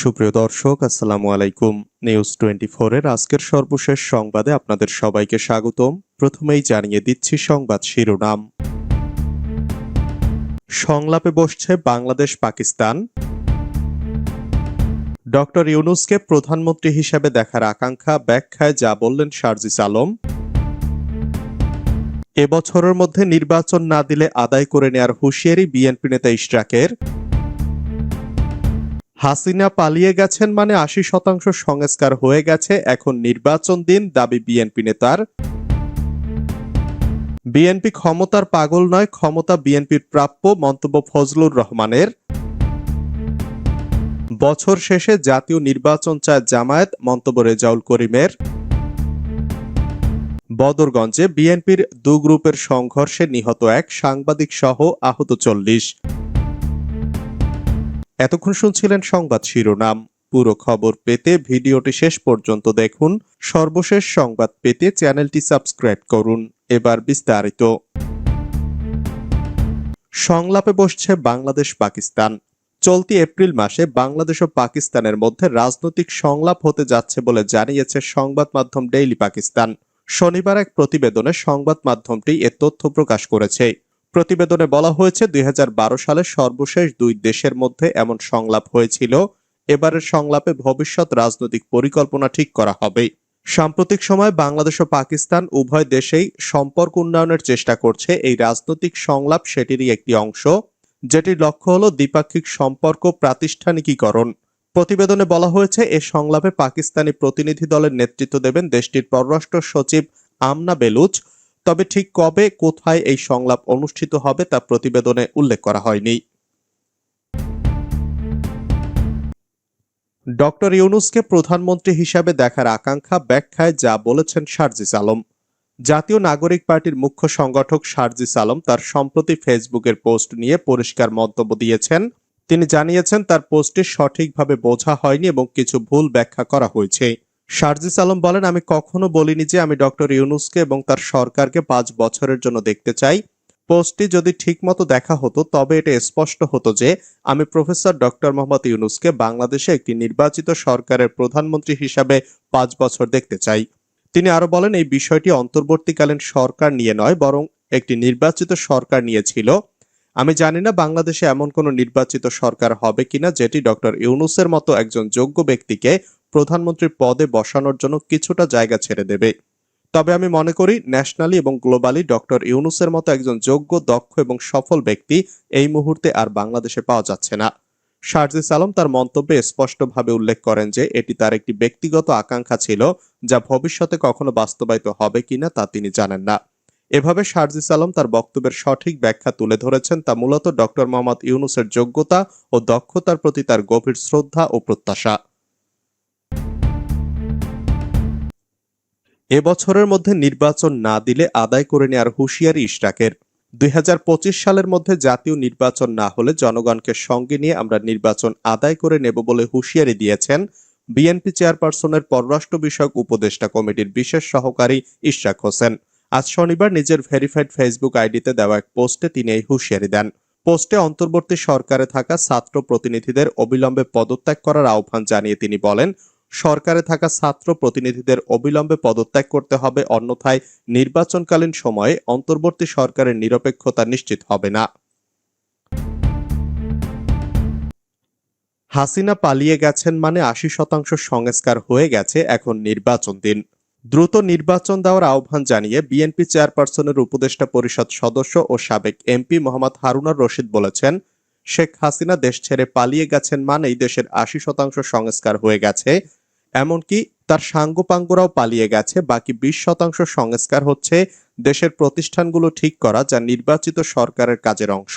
সুপ্রিয় দর্শক, আসসালামু আলাইকুম। নিউজ টোয়েন্টি এর আজকের সর্বশেষ সংবাদে আপনাদের সবাইকে স্বাগতম। প্রথমেই জানিয়ে দিচ্ছি সংবাদ শিরোনাম। সংলাপে বসছে বাংলাদেশ, পাকিস্তান। ডক্টর ইউনুসকে প্রধানমন্ত্রী হিসেবে দেখার আকাঙ্ক্ষা, ব্যাখ্যায় যা বললেন শারজিস আলম। এবছরের মধ্যে নির্বাচন না দিলে আদায় করে নেয়ার হুঁশিয়ারি বিএনপি নেতা ইশরাকের। হাসিনা পালিয়ে গেছেন মানে আশি শতাংশ সংস্কার হয়ে গেছে, এখন নির্বাচন দিন, দাবি বিএনপি নেতার। বিএনপি ক্ষমতার পাগল নয়, ক্ষমতা বিএনপির প্রাপ্য, মন্তব্য ফজলুর রহমানের। বছর শেষে জাতীয় নির্বাচন চায় জামায়াত, মন্তব্য রেজাউল করিমের। বদরগঞ্জে বিএনপির দু গ্রুপের সংঘর্ষে নিহত এক সাংবাদিক সহ আহত চল্লিশ। এতক্ষণ শুনছিলেন সংবাদ শিরোনাম। পুরো খবর পেতে ভিডিওটি শেষ পর্যন্ত দেখুন। সর্বশেষ সংবাদ পেতে চ্যানেলটি সাবস্ক্রাইব করুন। এবার বিস্তারিত। সংলাপে বসছে বাংলাদেশ, পাকিস্তান। চলতি এপ্রিল মাসে বাংলাদেশ ও পাকিস্তানের মধ্যে রাজনৈতিক সংলাপ হতে যাচ্ছে বলে জানিয়েছে সংবাদ মাধ্যম ডেইলি পাকিস্তান। শনিবার এক প্রতিবেদনে সংবাদ মাধ্যমটি এ তথ্য প্রকাশ করেছে। প্রতিবেদনে বলা হয়েছে, দুই সালে সর্বশেষ দুই দেশের মধ্যে এমন সংলাপ হয়েছিল। এবারের সংলাপে ভবিষ্যৎ রাজনৈতিক পরিকল্পনা ঠিক করা হবে। সাম্প্রতিক সময় বাংলাদেশ ও পাকিস্তান উভয় দেশেই সম্পর্ক উন্নয়নের চেষ্টা করছে। এই রাজনৈতিক সংলাপ সেটিরই একটি অংশ। যেটির লক্ষ্য হল দ্বিপাক্ষিক সম্পর্ক প্রাতিষ্ঠানিকীকরণ। প্রতিবেদনে বলা হয়েছে, এ সংলাপে পাকিস্তানি প্রতিনিধি দলের নেতৃত্ব দেবেন দেশটির পররাষ্ট্র সচিব আমনা বেলুচ। তবে ঠিক কবে, কোথায় এই সংলাপ অনুষ্ঠিত হবে তা প্রতিবেদনে উল্লেখ করা হয়নি। ডক্টর ইউনুসকে প্রধানমন্ত্রী হিসাবে দেখার আকাঙ্ক্ষা, ব্যাখ্যায় যা বলেছেন শারজিস আলম। জাতীয় নাগরিক পার্টির মুখ্য সংগঠক শারজিস আলম তার সম্প্রতি ফেসবুকের পোস্ট নিয়ে পরিষ্কার মন্তব্য দিয়েছেন। তিনি জানিয়েছেন, তার পোস্টটি সঠিকভাবে বোঝা হয়নি এবং কিছু ভুল ব্যাখ্যা করা হয়েছে। শারজিস আলম বলেন, আমি কখনো বলিনি যে আমি ডক্টর ইউনুসকে এবং তার সরকারকে পাঁচ বছরের জন্য দেখতে চাই। পোস্টটি যদি ঠিকমতো দেখা হতো, তবে এটা স্পষ্ট হতো যে আমি প্রফেসর ডক্টর মোহাম্মদ ইউনুসকে বাংলাদেশে একটি নির্বাচিত সরকারের প্রধানমন্ত্রী হিসাবে পাঁচ বছর দেখতে চাই। তিনি আরও বলেন, এই বিষয়টি অন্তর্বর্তীকালীন সরকার নিয়ে নয়, বরং একটি নির্বাচিত সরকার নিয়েছিল। আমি জানি না বাংলাদেশে এমন কোনো নির্বাচিত সরকার হবে কিনা, যেটি ডক্টর ইউনুসের মতো একজন যোগ্য ব্যক্তিকে প্রধানমন্ত্রীর পদে বসানোর জন্য কিছুটা জায়গা ছেড়ে দেবে। তবে আমি মনে করি, ন্যাশনালি এবং গ্লোবালি ডক্টর ইউনুসের মতো একজন যোগ্য, দক্ষ এবং সফল ব্যক্তি এই মুহূর্তে আর বাংলাদেশে পাওয়া যাচ্ছে না। শারজিস আলম তার মন্তব্যে স্পষ্টভাবে উল্লেখ করেন যে, এটি তার একটি ব্যক্তিগত আকাঙ্ক্ষা ছিল যা ভবিষ্যতে কখনো বাস্তবায়িত হবে কিনা তা তিনি জানেন না। এভাবে শারজিস আলম তার বক্তব্যের সঠিক ব্যাখ্যা তুলে ধরেছেন তা মূলত ডক্টর মোহাম্মদ ইউনুসের যোগ্যতা ও দক্ষতার প্রতি তার গভীর শ্রদ্ধা ও প্রত্যাশা। এবছরের মধ্যে নির্বাচন না দিলে আদায় করে নেওয়ার হুঁশিয়ারি ইশরাকের। দুই হাজার পঁচিশ সালের মধ্যে জাতীয় নির্বাচন না হলে জনগণকে সঙ্গে নিয়ে আমরা নির্বাচন আদায় করে নেব বলে হুঁশিয়ারি দিয়েছেন বিএনপি চেয়ারপারসনের পররাষ্ট্র বিষয়ক উপদেষ্টা কমিটির বিশেষ সহকারী ইশরাক হোসেন। আজ শনিবার নিজের ভেরিফাইড ফেসবুক আইডিতে দেওয়া এক পোস্টে তিনি এই হুঁশিয়ারি দেন। পোস্টে অন্তর্বর্তী সরকারে থাকা ছাত্র প্রতিনিধিদের অবিলম্বে পদত্যাগ করার আহ্বান জানিয়ে তিনি বলেন সরকারে থাকা ছাত্র প্রতিনিধিদের অবিলম্বে পদত্যাগ করতে হবে, অন্যথায় নির্বাচনকালীন সময়ে অন্তর্বর্তী সরকারের নিরপেক্ষতা নিশ্চিত হবে না। হাসিনা পালিয়ে গেছেন মানে আশি শতাংশ সংস্কার হয়ে গেছে এখন নির্বাচন দিন। দ্রুত নির্বাচন দেওয়ার আহ্বান জানিয়ে বিএনপি চেয়ারপারসনের উপদেষ্টা পরিষদ সদস্য ও সাবেক এমপি মোহাম্মদ হারুনার রশিদ বলেছেন শেখ হাসিনা দেশ ছেড়ে পালিয়ে গেছেন মানেই দেশের আশি শতাংশ সংস্কার হয়ে গেছে। এমনকি তার সাঙ্গপাঙ্গরাও পালিয়ে গেছে, বাকি বিশ শতাংশ সংস্কার হচ্ছে দেশের প্রতিষ্ঠানগুলো ঠিক করা যা নির্বাচিত সরকারের কাজের অংশ।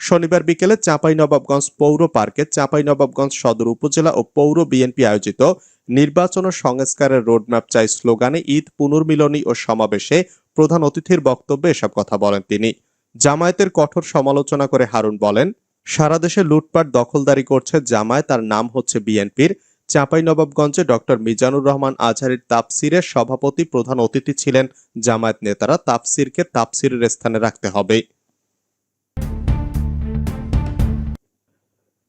শনিবার বিকেলে চাঁপাইনবাবগঞ্জ পৌর পার্কে চাঁপাইনবাবগঞ্জ সদর উপজেলা ও পৌর বিএনপি আয়োজিত নির্বাচন ও সংস্কারের রোডম্যাপ চাই স্লোগানে ঈদ, পুনর্মিলনী ও সমাবেশে প্রধান অতিথির বক্তব্যে এসব কথা বলেন তিনি। জামায়াতের কঠোর সমালোচনা করে হারুন বলেন সারা দেশে লুটপাট দখলদারি করছে জামায়াত, তার নাম হচ্ছে বিএনপির। চাঁপাইনবাবগঞ্জে ডক্টর মিজানুর রহমান আজহারির তাপসিরের সভাপতি প্রধান অতিথি ছিলেন জামায়াত নেতারা। তাপসিরকে তাপসিরের স্থানে রাখতে হবে।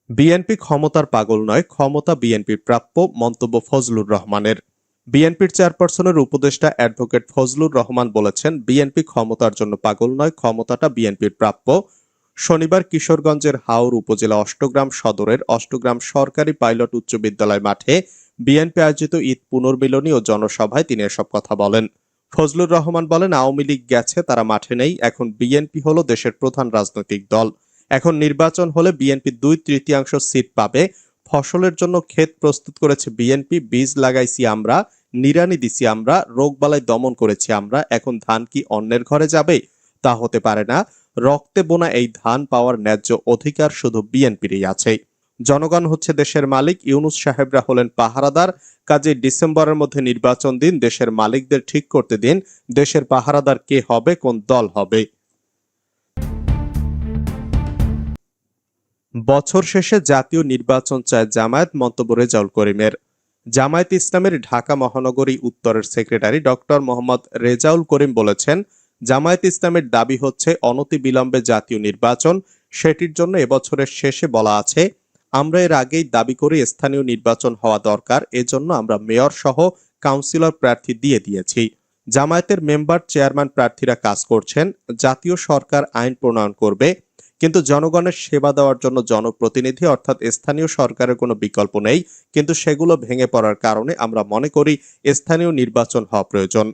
বিএনপি ক্ষমতার পাগল নয়, ক্ষমতা বিএনপির প্রাপ্য মন্তব্য ফজলুর রহমানের। বিএনপির চেয়ারপারসনের উপদেষ্টা অ্যাডভোকেট ফজলুর রহমান বলেছেন, বিএনপি ক্ষমতার জন্য পাগল নয়, ক্ষমতাটা বিএনপির প্রাপ্য। শনিবার কিশোরগঞ্জের হাওর উপজেলা অষ্টগ্রাম সদরের অষ্টগ্রাম সরকারি পাইলট উচ্চ বিদ্যালয় মাঠে বিএনপি আয়োজিত ঈদ পুনর্মিলনী ও জনসভায় তিনি এসব কথা বলেন। ফজলুর রহমান বলেন, আওয়ামী লীগ গেছে, তারা মাঠে নেই, এখন বিএনপি হলো দেশের প্রধান রাজনৈতিক দল। এখন নির্বাচন হলে বিএনপি দুই তৃতীয়াংশ সিট পাবে। ফসলের জন্য ক্ষেত প্রস্তুত করেছে বিএনপি, বীজ লাগাইছি আমরা নিরানি দিছি আমরা, রোগবালাই দমন করেছি আমরা, এখন ধান কি অন্যের ঘরে যাবে? তা হতে পারে না। রক্তে বোনা এই ধান পাওয়ার ন্যায্য অধিকার শুধু বিএনপিরই আছে। জনগণ হচ্ছে দেশের মালিক। ইউনুস সাহেবরা হলেন পাহারাদার। কাজে ডিসেম্বরের মধ্যে নির্বাচন দিন, দেশের মালিকদের ঠিক করতে দিন, দেশের পাহারাদার কে হবে, কোন দল হবে। বছর শেষে জাতীয় নির্বাচন চায় জামায়াত, মন্তব্য রেজাউল করিমের। জামায়াত ইসলামের ঢাকা মহানগরী উত্তরের সেক্রেটারি ডক্টর মোহাম্মদ রেজাউল করিম বলেছেন জামায়াত ইসলামের দাবি হচ্ছে অনতি বিলম্বে জাতীয় নির্বাচন। সেটির জন্য এবছরের শেষে বলা আছে, আমরা এর আগেই দাবি করি স্থানীয় নির্বাচন হওয়া দরকার, এজন্য আমরা মেয়র সহ কাউন্সিলর প্রার্থী দিয়ে দিয়েছি। জামায়াতের মেম্বার চেয়ারম্যান প্রার্থীরা কাজ করছেন, জাতীয় সরকার আইন প্রণয়ন করবে, কিন্তু জনগণের সেবা দেওয়ার জন্য জনপ্রতিনিধি অর্থাৎ স্থানীয় সরকারের কোনো বিকল্প নেই, কিন্তু সেগুলো ভেঙে পড়ার কারণে আমরা মনে করি স্থানীয় নির্বাচন হওয়া প্রয়োজন।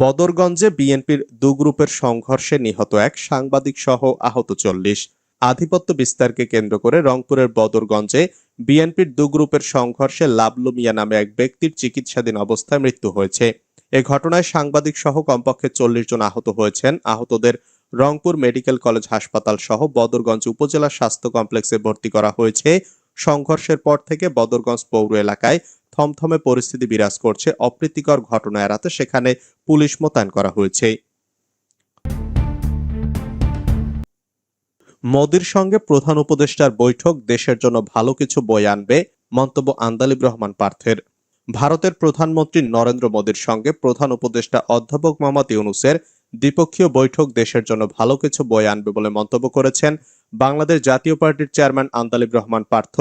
বদরগঞ্জে বিএনপির দু গ্রুপের সংঘর্ষে নিহত এক সাংবাদিক সহ আহত চল্লিশ। আধিপত্য বিস্তারকে কেন্দ্র করে রংপুরের বদরগঞ্জে বিএনপির দু গ্রুপের সংঘর্ষে লাবলু মিয়া নামে এক ব্যক্তির চিকিৎসাধীন অবস্থায় মৃত্যু হয়েছে। এ ঘটনায় সাংবাদিক সহ কমপক্ষে চল্লিশ জন আহত হয়েছেন। আহতদের রংপুর মেডিকেল কলেজ হাসপাতাল সহ বদরগঞ্জ উপজেলা স্বাস্থ্য কমপ্লেক্সে ভর্তি করা হয়েছে। সংঘর্ষের পর থেকে বদরগঞ্জ পৌর এলাকায় থমথমে পরিস্থিতি বিরাজ করছে অপ্রীতিকর ঘটনা এড়াতে সেখানে পুলিশ মোতায়েন করা হয়েছে। মোদির সঙ্গে প্রধান উপদেষ্টার বৈঠক দেশের জন্য ভালো কিছু বই আনবে মন্তব্য আন্দালিব রহমান পার্থের। ভারতের প্রধানমন্ত্রী নরেন্দ্র মোদীর সঙ্গে প্রধান উপদেষ্টা অধ্যাপক মোহাম্মদ ইউনুসের দ্বিপক্ষীয় বৈঠক দেশের জন্য ভালো কিছু বই আনবে বলে মন্তব্য করেছেন বাংলাদেশ জাতীয় পার্টির চেয়ারম্যান আন্দালিব রহমান পার্থ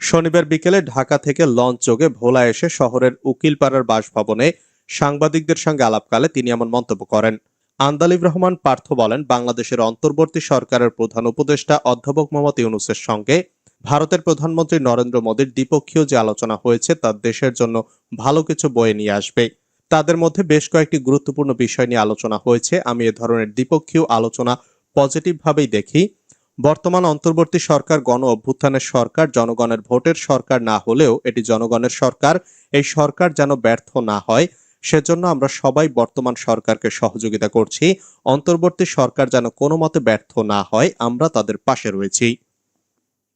শনিবার বিকেলে ঢাকা থেকে লঞ্চ যোগে ভোলা এসে শহরের উকিলপাড়ার বাসভবনে সাংবাদিকদের সঙ্গে আলাপকালে তিনি এমন মন্তব্য করেন। আন্দালিব রহমান পার্থ বলেন, বাংলাদেশের অন্তর্বর্তী সরকারের প্রধান উপদেষ্টা অধ্যাপক মোহাম্মদ ইউনুসের সঙ্গে ভারতের প্রধানমন্ত্রী নরেন্দ্র মোদীর দ্বিপক্ষীয় যে আলোচনা হয়েছে তা দেশের জন্য ভালো কিছু বয়ে নিয়ে আসবে। তাদের মধ্যে বেশ কয়েকটি গুরুত্বপূর্ণ বিষয় নিয়ে আলোচনা হয়েছে। আমি এ ধরনের দ্বিপক্ষীয় আলোচনা পজিটিভভাবেই দেখি। বর্তমান অন্তর্বর্তী সরকার গণ অভ্যুত্থানের সরকার, জনগণের ভোটের সরকার না হলেও এটি জনগণের সরকার। এই সরকার যেন ব্যর্থ না হয়, সেজন্য আমরা সবাই বর্তমান সরকারকে সহযোগিতা করছি। অন্তর্বর্তী সরকার যেন কোনো মতে ব্যর্থ না হয়, আমরা তাদের পাশে রয়েছি।